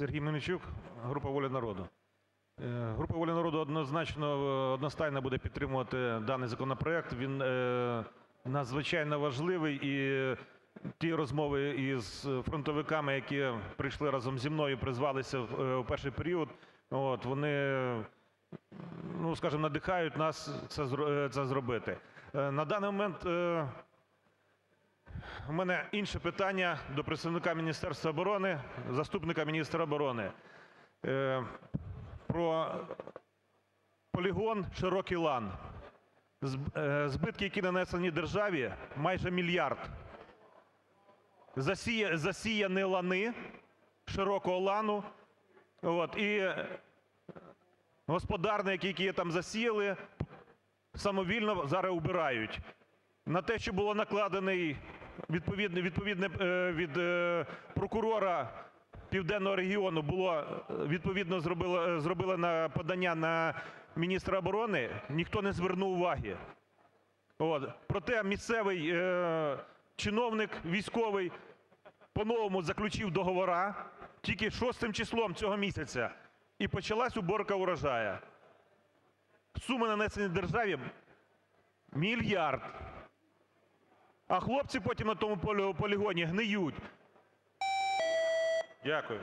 Сергій Мельничук, група "Воля народу". Е, Група "Воля народу" однозначно, е, одностайно буде підтримувати даний законопроект. Він е, надзвичайно важливий. І ті розмови із фронтовиками, які прийшли разом зі мною, призвалися в перший період, вони, ну, скажімо, надихають нас це зробити. На даний момент у мене інше питання до представника Міністерства оборони, заступника міністра оборони. Е, Про полігон "Широкий лан". Е, Збитки, які нанесені державі, майже мільярд. Засіяні лани широкого лану, от, і господарники, які там засіяли, самовільно зараз убирають. На те, що було накладений відповідне е, від е, прокурора Південного регіону, було е, відповідно зробило е, подання на міністра оборони, ніхто не звернув уваги. Проте місцевий чиновник військовий по-новому заключив договори тільки шостим числом цього місяця, і почалась уборка урожаю. Суми, нанесені державі, мільярд. А хлопці потім на тому полі- полігоні гниють. Дякую.